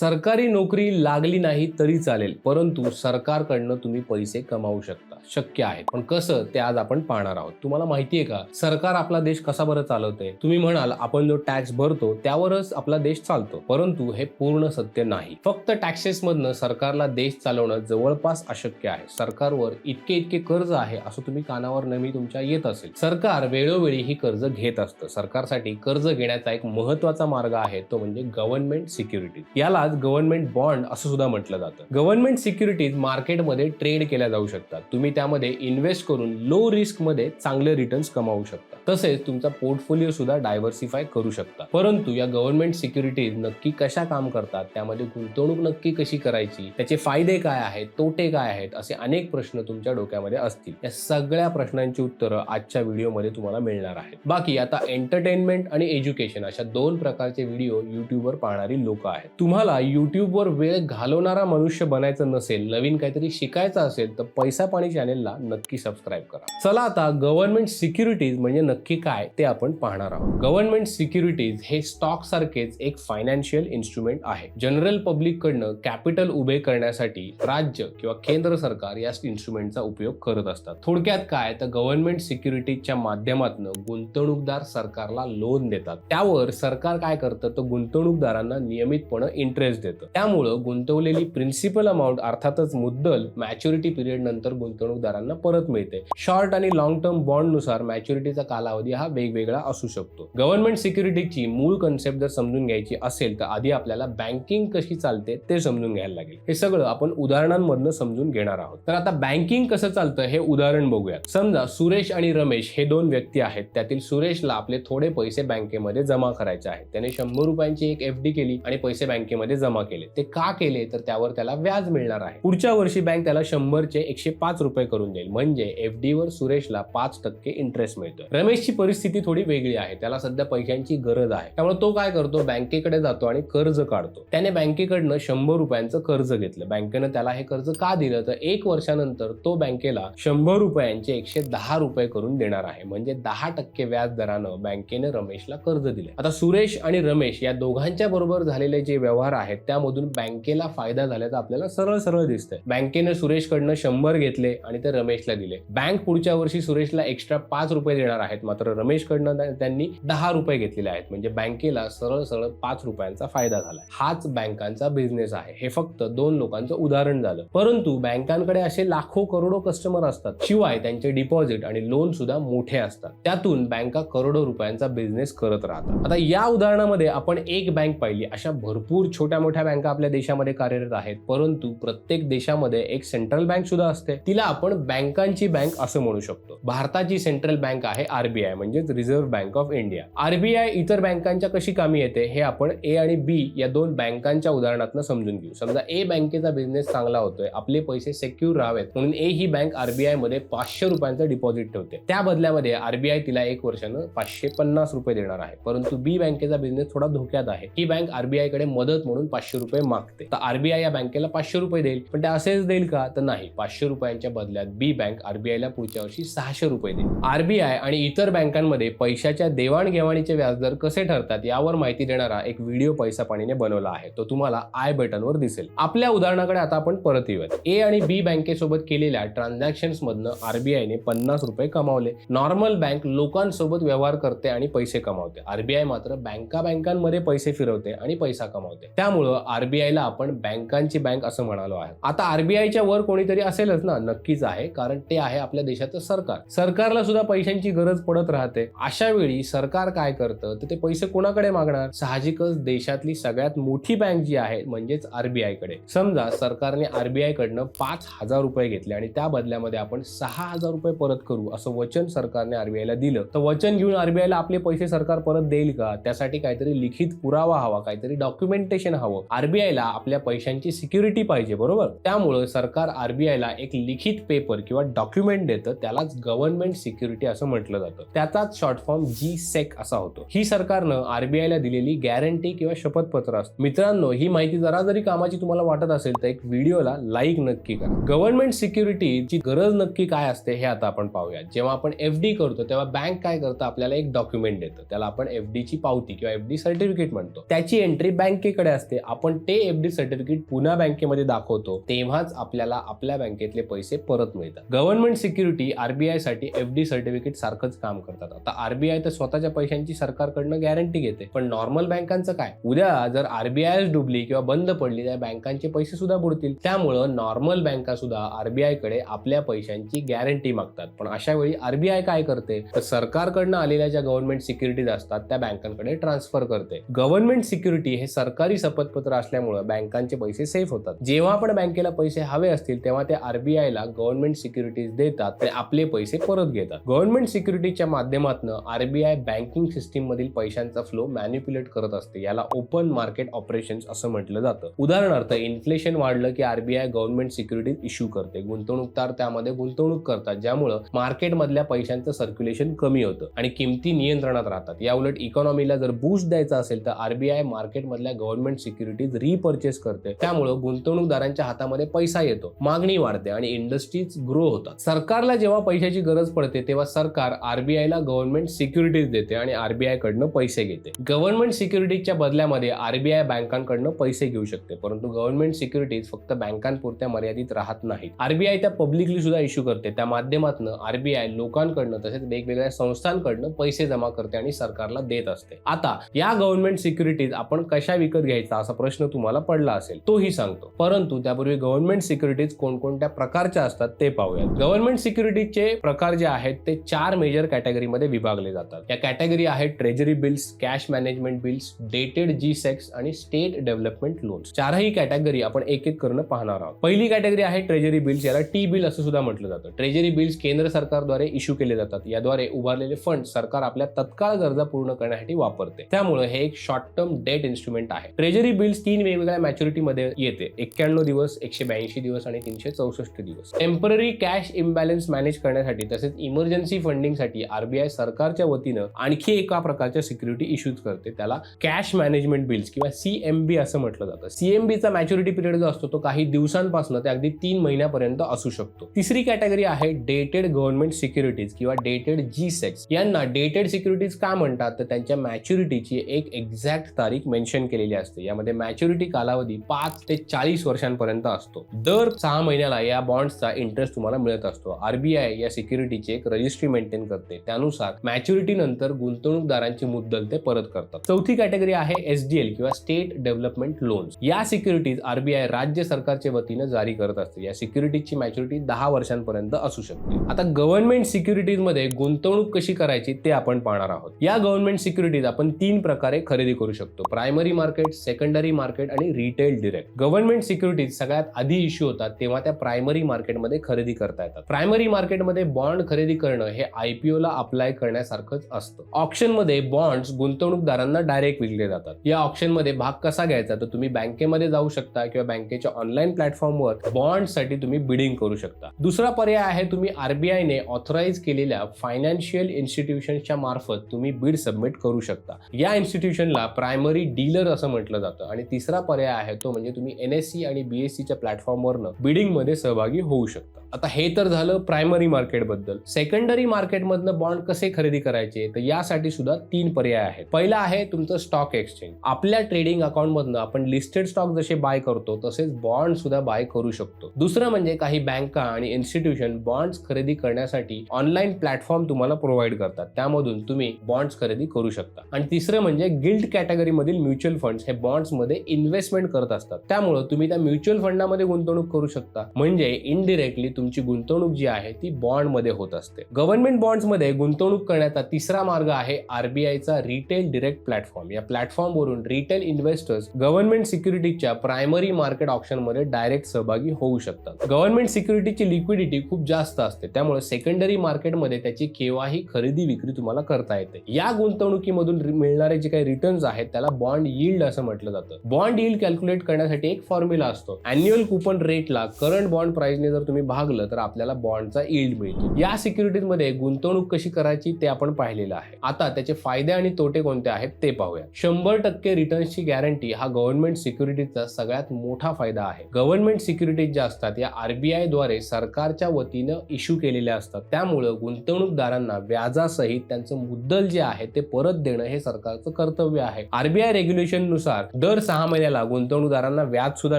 सरकारी नोकरी लागली नाही तरी चालेल परंतु सरकारकडनं तुम्ही पैसे कमावू शकता. शक्य आहे. पण कसं ते आज आपण पाहणार आहोत. तुम्हाला माहिती आहे का? सरकार आपला देश कसा बरं चालवते तुम्ही म्हणाल आपण जो टॅक्स भरतो त्यावरच आपला देश चालतो. परंतु हे पूर्ण सत्य नाही. फक्त टॅक्सेस मधनं सरकारला देश चालवणं जवळपास अशक्य आहे. सरकारवर इतके इतके कर्ज आहे असं तुम्ही कानावर नेहमी तुमच्या येत असेल. सरकार वेळोवेळी ही कर्ज घेत असतं. सरकारसाठी कर्ज घेण्याचा एक महत्त्वाचा मार्ग आहे तो म्हणजे गव्हर्नमेंट सिक्युरिटी यालाच गव्हर्नमेंट बॉन्ड असं सुद्धा म्हटलं जातं. गव्हर्नमेंट सिक्युरिटीज मार्केटमध्ये ट्रेड केल्या जाऊ शकतात. तुम्ही त्यामध्ये इन्व्हेस्ट करून लो रिस्कमध्ये चांगले रिटर्न्स कमावू शकता. तसेच तुमचा पोर्टफोलिओ सुद्धा डायव्हर्सिफाय करू शकता. परंतु या गव्हर्नमेंट सिक्युरिटीज नक्की कशा काम करतात? त्यामध्ये गुंतवणूक नक्की कशी करायची? त्याचे फायदे काय आहेत? तोटे काय आहेत? असे अनेक प्रश्न तुमच्या डोक्यामध्ये असतील. या सगळ्या प्रश्नांची उत्तरं आजच्या व्हिडिओमध्ये तुम्हाला मिळणार आहेत. बाकी आता एंटरटेनमेंट आणि एज्युकेशन अशा दोन प्रकारचे व्हिडिओ युट्यूबवर पाहणारी लोक आहेत. तुम्हाला युट्यूबवर वेळ घालवणारा मनुष्य बनायचं नसेल नवीन काहीतरी शिकायचं असेल तर पैसा पाणी चॅनेलला नक्की सबस्क्राईब करा. चला आता गव्हर्नमेंट सिक्युरिटीज म्हणजे नक्की काय ते आपण पाहणार आहोत. गव्हर्नमेंट सिक्युरिटीज हे स्टॉक सारखेच एक फायनान्शियल इन्स्ट्रुमेंट आहे. जनरल पब्लिक कडनं कॅपिटल उभे करण्यासाठी राज्य किंवा केंद्र सरकार या इन्स्ट्रुमेंटचा उपयोग करत असतात. थोडक्यात काय? तर गव्हर्नमेंट सिक्युरिटीजच्या माध्यमातून गुंतवणूकदार सरकारला लोन देतात. त्यावर सरकार काय करतं? तर गुंतवणूकदारांना नियमितपणे इंटरेस्ट देतं. त्यामुळं गुंतवलेली प्रिन्सिपल अमाऊंट अर्थातच मुद्दल मॅच्युरिटी पिरियड नंतर गुंतवणूकदारांना परत मिळते. शॉर्ट आणि लॉंग टर्म बॉन्डनुसार मॅच्युरिटीचा कालावधी हा वेगवेगळा असू शकतो. गव्हर्नमेंट सिक्युरिटीची मूळ कन्सेप्ट जर समजून घ्यायची असेल तर आधी आपल्याला बँकिंग कशी चालते ते समजून घ्यायला लागेल. हे सगळं आपण उदाहरणांमधनं समजून घेणार आहोत. तर आता बँकिंग कसं चालतं हे उदाहरण बघूयात. समजा सुरेश आणि रमेश हे दोन व्यक्ती आहेत. त्यातील सुरेशला आपले थोडे पैसे बँकेमध्ये जमा करायचे आहेत. त्याने शंभर रुपयांची एक एफडी केली आणि पैसे बँकेमध्ये जमा केले. ते का केले? तर त्यावर त्याला व्याज मिळणार आहे. पुढच्या वर्षी बँक त्याला शंभरचे एकशे पाच रुपये करून देईल. म्हणजे एफडी वर सुरेशला पाच टक्के इंटरेस्ट मिळतो रमेशची परिस्थिती थोडी वेगळी आहे. त्याला सध्या पैशांची गरज आहे. त्यामुळे तो काय करतो? बँकेकडे जातो आणि कर्ज काढतो. त्याने बँकेकडनं शंभर रुपयांचं कर्ज घेतलं. बँकेनं त्याला हे कर्ज का दिलं? तर एक वर्षानंतर तो बँकेला शंभर रुपयांचे एकशे दहा रुपये करून देणार आहे. म्हणजे दहा टक्के व्याज दरानं बँकेने रमेशला कर्ज दिले. आता सुरेश आणि रमेश या दोघांच्या बरोबर झालेले जे व्यवहार आहेत त्यामधून बँकेला फायदा झाल्याचा आपल्याला सरळ सरळ दिसतंय. बँकेने सुरेशकडनं शंभर घेतले आणि ते रमेशला दिले. बँक पुढच्या वर्षी सुरेशला एक्स्ट्रा पाच रुपये देणार आहेत. मात्र रमेशकडनं त्यांनी दहा रुपये घेतलेले आहेत. म्हणजे बँकेला सरळ सरळ पाच रुपयांचा फायदा झाला हाच बँकांचा बिझनेस आहे. हे फक्त दोन लोकांचं उदाहरण झालं. परंतु बँकांकडे असे लाखो करोडो कस्टमर असतात. शिवाय त्यांचे डिपॉझिट आणि लोन सुद्धा मोठे असतात. त्यातून बँका करोडो रुपयांचा बिझनेस करत राहतात. आता या उदाहरणामध्ये आपण एक बँक पाहिली. अशा भरपूर छोट्या मोठ्या बँका आपल्या देशामध्ये कार्यरत आहेत. परंतु प्रत्येक देशामध्ये एक सेंट्रल बँक सुद्धा असते. तिला आपण बँकांची बँक असं म्हणू शकतो. भारताची सेंट्रल बँक आहे आरबीआय म्हणजेच reserve bank of India RBI इतर बँकांच्या कशी कामी येते हे आपण ए आणि बी या दोन बँकांच्या उदाहरणातून समजून घेऊ. समजा ए बँकेचा बिझनेस चांगला होतोय आपले पैसे सेक्यूर राहावेत म्हणून ए ही बँक आरबीआयमध्ये पाचशे रुपयांचं डिपॉझिट ठेवते. त्या बदल्यामध्ये आरबीआय तिला एक वर्षानं पाचशे पन्नास रुपये देणार आहे. परंतु बी बँकेचा बिझनेस थोडा धोक्यात आहे. ही बँक आरबीआयकडे मदत म्हणून पाचशे रुपये मागते. तर आरबीआय या बँकेला पाचशे रुपये देईल. पण ते असेच देईल का? तर नाही. पाचशे रुपयांच्या बदल्यात बी बँक आरबीआयला पुढच्या वर्षी सहाशे रुपये देईल. आरबीआय आणि इतर इतर बँकांमध्ये पैशाच्या देवाणघेवाणीचे व्याजदर कसे ठरतात यावर माहिती देणारा एक व्हिडिओ पैसा पाणीने बनवला आहे. तो तुम्हाला आय बटनवर दिसेल. आपल्या उदाहरणाकडे आता आपण परत येऊयात. ए आणि बी बँकेसोबत केलेल्या ट्रान्झॅक्शन मधनं आरबीआयने पन्नास रुपये कमावले. नॉर्मल बँक लोकांसोबत व्यवहार करते आणि पैसे कमावते. आरबीआय मात्र बँका बँकांमध्ये पैसे फिरवते आणि पैसा कमावते. त्यामुळं आरबीआयला आपण बँकांची बँक असं म्हणालो आहे. आता आरबीआयच्या वर कोणीतरी असेलच ना नक्कीच आहे. कारण ते आहे आपल्या देशाचं सरकार. सरकारला सुद्धा पैशांची गरज पडत राहते. अशा वेळी सरकार काय करतं? तर ते पैसे कोणाकडे मागणार? साहजिकच देशातली सगळ्यात मोठी बँक जी आहे म्हणजेच आरबीआयकडे. समजा सरकारने आरबीआय कडनं पाच हजार रुपये घेतले आणि त्या बदल्यामध्ये आपण सहा हजार रुपये परत करू असं वचन सरकारने आरबीआयला दिलं. तर वचन घेऊन आरबीआयला आपले पैसे सरकार परत देईल का? त्यासाठी काहीतरी लिखित पुरावा हवा काहीतरी डॉक्युमेंटेशन हवं. आरबीआयला आपल्या पैशांची सिक्युरिटी पाहिजे बरोबर? त्यामुळे सरकार आरबीआयला एक लिखित पेपर किंवा डॉक्युमेंट देतं त्यालाच गव्हर्नमेंट सिक्युरिटी असं म्हटलं जातं. जातं त्याचाच शॉर्ट फॉर्म जी सेक असा होतो. ही सरकारनं आरबीआयला दिलेली गॅरंटी किंवा शपथपत्र असतं. मित्रांनो ही माहिती जरा जरी कामाची तुम्हाला वाटत असेल तर एक व्हिडिओला लाईक नक्की करा. गव्हर्नमेंट सिक्युरिटीची गरज नक्की काय असते हे आता आपण पाहूया. जेव्हा आपण एफ डी करतो तेव्हा बँक काय करतं? आपल्याला एक डॉक्युमेंट देतं. त्याला आपण एफ डी ची पावती किंवा एफ डी सर्टिफिकेट म्हणतो. त्याची एंट्री बँकेकडे असते. आपण ते एफ डी सर्टिफिकेट पुन्हा बँकेमध्ये दाखवतो. तेव्हाच आपल्याला आपल्या बँकेतले पैसे परत मिळतात. गव्हर्नमेंट सिक्युरिटी आरबीआयसाठी एफ डी सर्टिफिकेट सारखंच काम करतात. आता आरबीआय तर स्वतःच्या पैशांची सरकारकडनं गॅरंटी घेते. पण नॉर्मल बँकांचं काय? उद्या जर आरबीआय डुबली किंवा बंद पडली तर बँकांचे पैसे सुद्धा बुडतील. त्यामुळं नॉर्मल बँका सुद्धा आरबीआयकडे आपल्या पैशांची गॅरंटी मागतात. पण अशा वेळी आरबीआय काय करते? तर सरकारकडनं आलेल्या ज्या गव्हर्नमेंट सिक्युरिटीज असतात त्या बँकांकडे ट्रान्सफर करते. गव्हर्नमेंट सिक्युरिटी हे सरकारी शपथपत्र असल्यामुळे बँकांचे पैसे सेफ होतात. जेव्हा पण बँकेला पैसे हवे असतील तेव्हा ते आरबीआय ला गव्हर्नमेंट सिक्युरिटीज देतात. आणि आपले पैसे परत घेतात. गव्हर्नमेंट सिक्युरिटीच्या माध्यमातून आरबीआय बँकिंग सिस्टीम मधील पैशांचा फ्लो मॅन्युप्युलेट करत असते. याला ओपन मार्केट ऑपरेशन्स असं म्हटलं जातं. उदाहरणार्थ इन्फ्लेशन वाढलं की आरबीआय गव्हर्नमेंट सिक्युरिटीज इश्यू करते. गुंतवणूकदार त्यामध्ये गुंतवणूक करतात ज्यामुळं मार्केटमधल्या पैशांचं सर्क्युलेशन कमी होतं आणि किमती नियंत्रणात राहतात. या उलट इकॉनॉमीला जर बूस्ट द्यायचा असेल तर आरबीआय मार्केटमधल्या गव्हर्नमेंट सिक्युरिटीज रिपर्चेस करते. त्यामुळं गुंतवणूकदारांच्या हातामध्ये पैसा येतो. मागणी वाढते आणि इंडस्ट्रीज ग्रो होतात. सरकारला जेव्हा पैशाची गरज पडते तेव्हा सरकार आर आरबीआयला गव्हर्नमेंट सिक्युरिटीज देते आणि आरबीआय कडनं पैसे घेते. गव्हर्नमेंट सिक्युरिटीजच्या बदल्यामध्ये आरबीआय बँकांकडनं पैसे घेऊ शकते परंतु गव्हर्नमेंट सिक्युरिटीज फक्त बँकांपुरत्या मर्यादित राहत नाहीत. आरबीआय त्या पब्लिकली सुद्धा इश्यू करते त्या माध्यमातून आरबीआय लोकांकडनं तसेच वेगवेगळ्या संस्थांकडनं पैसे जमा करते आणि सरकारला देत असते. आता या गव्हर्नमेंट सिक्युरिटीज आपण कशा विकत घ्यायचा असा प्रश्न तुम्हाला पडला असेल तोही सांगतो. परंतु त्यापूर्वी गव्हर्नमेंट सिक्युरिटीज कोणकोणत्या प्रकारच्या असतात ते पाहूयात. गव्हर्नमेंट सिक्युरिटीजचे प्रकार जे आहेत ते चार मेजर कॅटेगरीमध्ये विभागले जातात. या कॅटेगरी आहेत treasury bills cash management bills dated G secs आणि स्टेट डेव्हलपमेंट लोन्स चारही कॅटेगरी आपण एक एक करणं पाहणार आहोत. पहिली कॅटेगरी आहे ट्रेजरी बिल्स याला टी बिल असं सुद्धा म्हटलं जातं. ट्रेजरी बिल्स केंद्र सरकारद्वारे इश्यू केले जातात. याद्वारे उभारलेले फंड सरकार आपल्या तत्काळ गरजा पूर्ण करण्यासाठी वापरते. त्यामुळे हे एक शॉर्ट टर्म डेट इन्स्ट्रुमेंट आहे. ट्रेजरी बिल्स तीन वेगवेगळ्या मॅच्युरिटी मध्ये येते. एक्क्याण्णव दिवस एकशे ब्याऐंशी दिवस आणि तीनशे चौसष्ट दिवस. टेंपररी कॅश इम्बॅलन्स मॅनेज करण्यासाठी तसेच इमर्जन्सी फंडिंगसाठी आरबीआय सरकारच्या वतीनं आणखी एका प्रकारच्या सिक्युरिटी इश्यूज करते. त्याला कॅश मॅनेजमेंट बिल्स किंवा सीएमबी असं म्हटलं जातं. सीएमबीचा मॅच्युरिटी पिरियड जो असतो तो काही दिवसांपासून ते अगदी तीन महिन्यापर्यंत असू शकतो. तिसरी कॅटेगरी आहे डेटेड गव्हर्नमेंट सिक्युरिटीज किंवा डेटेड जी सेक्स यांना डेटेड सिक्युरिटीज का म्हणतात? तर त्यांच्या मॅच्युरिटीची एक एक्झॅक्ट तारीख मेन्शन केलेली असते. यामध्ये मॅच्युरिटी कालावधी पाच ते चाळीस वर्षांपर्यंत असतो. दर सहा महिन्याला या बॉन्ड्सचा इंटरेस्ट तुम्हाला मिळत असतो. आरबीआय या सिक्युरिटीची एक रजिस्ट्री मेंटेन करते. त्यानुसार मॅच्युरिटी नंतर गुंतवणूकदारांची मुद्दल ते परत करतात. चौथी कॅटेगरी आहे एसडीएल किंवा स्टेट डेव्हलपमेंट लोन्स या सिक्युरिटीज आरबीआय राज्य सरकारच्या वतीनं जारी करत असते. या सिक्युरिटीजची मॅच्युरिटी दहा वर्षांपर्यंत असू शकते. आता गव्हर्नमेंट सिक्युरिटीजमध्ये गुंतवणूक कशी करायची ते आपण पाहणार आहोत. या गव्हर्नमेंट सिक्युरिटीज आपण तीन प्रकारे खरेदी करू शकतो. प्रायमरी मार्केट सेकंडरी मार्केट आणि रिटेल डिरेक्ट गव्हर्नमेंट सिक्युरिटीज सगळ्यात आधी इश्यू होतात तेव्हा त्या प्रायमरी मार्केटमध्ये खरेदी करता येतात. प्रायमरी मार्केटमध्ये बॉन्ड खरेदी करणं हे आयपीओ ला अप्लाय करण्यासारखंच असतं. ऑप्शनमध्ये बॉन्ड्स गुंतवणूकदारांना डायरेक्ट विकले जातात. या ऑप्शनमध्ये भाग कसा घ्यायचा? तर तुम्ही बँकेमध्ये जाऊ शकता किंवा बँकेच्या ऑनलाईन प्लॅटफॉर्मवर बॉन्डसाठी तुम्ही बिडिंग करू शकता. दुसरा पर्याय आहे तुम्ही आरबीआयने ऑथराईज केलेल्या फायनान्शियल इन्स्टिट्यूशनच्या मार्फत तुम्ही बिड सबमिट करू शकता. या इन्स्टिट्यूशनला प्रायमरी डीलर असं म्हटलं जातं. आणि तिसरा पर्याय आहे तो म्हणजे तुम्ही एनएससी आणि बीएससीच्या प्लॅटफॉर्मवरनं बिडिंगमध्ये सहभागी होऊ शकता. आता हे तर झालं प्रायमरी मार्केटबद्दल सेकंडरी मार्केटमधनं बॉन्ड कसे खरेदी करायचे? तर यासाठी सुद्धा तीन पर्याय आहेत. पहिला आहे तुमचं स्टॉक एक्सचेंज आपल्या ट्रेडिंग अकाउंटमधनं आपण लिस्टेड स्टॉक जसे बाय करतो तसेच बॉन्ड सुद्धा बाय करू शकतो. दुसरं म्हणजे काही बँका आणि इन्स्टिट्यूशन बॉन्ड्स खरेदी करण्यासाठी ऑनलाईन प्लॅटफॉर्म तुम्हाला प्रोव्हाइड करतात. त्यामधून तुम्ही बॉन्ड्स खरेदी करू शकता. आणि तिसरं म्हणजे गिल्ड कॅटेगरीमधील म्युच्युअल फंड्स हे बॉन्ड्समध्ये इन्व्हेस्टमेंट करत असतात. त्यामुळे तुम्ही त्या म्युच्युअल फंडामध्ये गुंतवणूक करू शकता. म्हणजे इनडिरेक्टली तुमची गुंतवणूक जी आहे ती बॉन्डमध्ये होत असते. गव्हर्नमेंट बॉन्ड्समध्ये गुंतवणूक करण्याचा तिसरा मार्ग आहे आरबीआयचा रिटेल डिरेक्ट प्लॅटफॉर्म. या प्लॅटफॉर्मवरून रिटेल इन्व्हेस्टर्स गव्हर्नमेंट सिक्युरिटीजच्या प्रायमरी मार्केट ऑप्शनमध्ये डायरेक्ट सहभागी होऊ शकतात. गव्हर्नमेंट सिक्युरिटीची लिक्विडिटी खूप जास्त असते. त्यामुळे सेकंडरी मार्केटमध्ये त्याची केव्हाही खरेदी विक्री तुम्हाला करता येते. या गुंतवणुकीमधून मिळणारे जे काही रिटर्न्स आहेत त्याला बॉन्ड यील्ड असं म्हटलं जातं. बॉन्ड यील्ड कॅल्क्युलेट करण्यासाठी एक फॉर्म्युला असतो. अॅन्युअल कुपन रेटला करंट बॉन्ड प्राइसने जर तुम्ही भाग लागलं तर आपल्याला बॉन्डचा इल्ड मिळतो. या सिक्युरिटीजमध्ये गुंतवणूक कशी करायची ते आपण पाहिलेलं आहे. आता त्याचे फायदे आणि तोटे कोणते आहेत ते पाहूया. शंभर टक्के रिटर्न्सची गॅरंटी हा गव्हर्नमेंट सिक्युरिटीजचा सगळ्यात मोठा फायदा आहे. गव्हर्नमेंट सिक्युरिटीज ज्या असतात या आरबीआयद्वारे सरकारच्या वतीनं इश्यू केलेल्या असतात. त्यामुळं गुंतवणूकदारांना व्याजासहित त्यांचं मुद्दल जे आहे ते परत देणं हे सरकारचं कर्तव्य आहे. आरबीआय रेग्युलेशननुसार दर सहा महिन्याला गुंतवणूकदारांना व्याज सुद्धा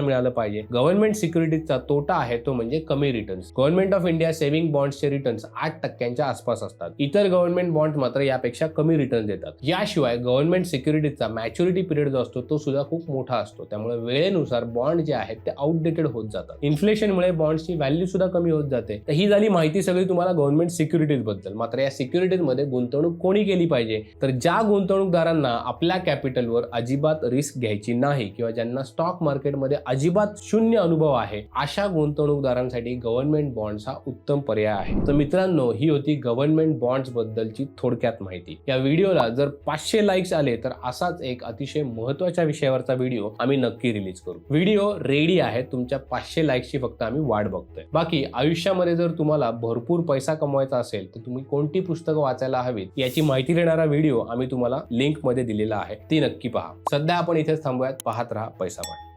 मिळालं पाहिजे. गव्हर्नमेंट सिक्युरिटीजचा तोटा आहे तो म्हणजे कमी return returns government of India saving बॉन्ड्सचे returns आठ टक्क्यांच्या आसपास असतात. इतर गव्हर्नमेंट बॉन्ड मात्र यापेक्षा कमी रिटर्न देतात. याशिवाय गव्हर्नमेंट सिक्युरिटीजचा मॅच्युरिटी पिरियड जो असतो तो सुद्धा खूप मोठा असतो. त्यामुळे वेळेनुसार बॉन्ड जे आहेत ते आउटडेटेड होत जातात. इन्फ्लेशनमुळे बॉन्डची व्हॅल्यू सुद्धा कमी होत जाते. तर ही झाली माहिती सगळी तुम्हाला गव्हर्नमेंट सिक्युरिटीजबद्दल. मात्र या सिक्युरिटीजमध्ये गुंतवणूक कोणी केली पाहिजे? तर ज्या गुंतवणूकदारांना आपल्या कॅपिटलवर अजिबात रिस्क घ्यायची नाही किंवा ज्यांना स्टॉक मार्केटमध्ये अजिबात शून्य अनुभव आहे अशा गुंतवणूकदारांसाठी गव्हर्नमेंट बॉन्ड्स हा उत्तम पर्याय आहे. तर मित्रांनो ही होती गव्हर्नमेंट बॉन्ड्स बद्दलची थोडक्यात माहिती. या व्हिडिओला जर पाचशे लाईक्स आले तर असाच एक अतिशय महत्त्वाच्या विषयावरचा व्हिडिओ आम्ही नक्की रिलीज करू. व्हिडिओ रेडी आहे तुमच्या पाचशे लाईक्सची फक्त आम्ही वाट बघतोय. बाकी आयुष्यामध्ये जर तुम्हाला भरपूर पैसा कमवायचा असेल तर तुम्ही कोणती पुस्तकं वाचायला हवीत याची माहिती देणारा व्हिडिओ आम्ही तुम्हाला लिंकमध्ये दिलेला आहे. ती नक्की पहा. सध्या आपण इथेच थांबूयात. पाहत राहा पैसा वाट.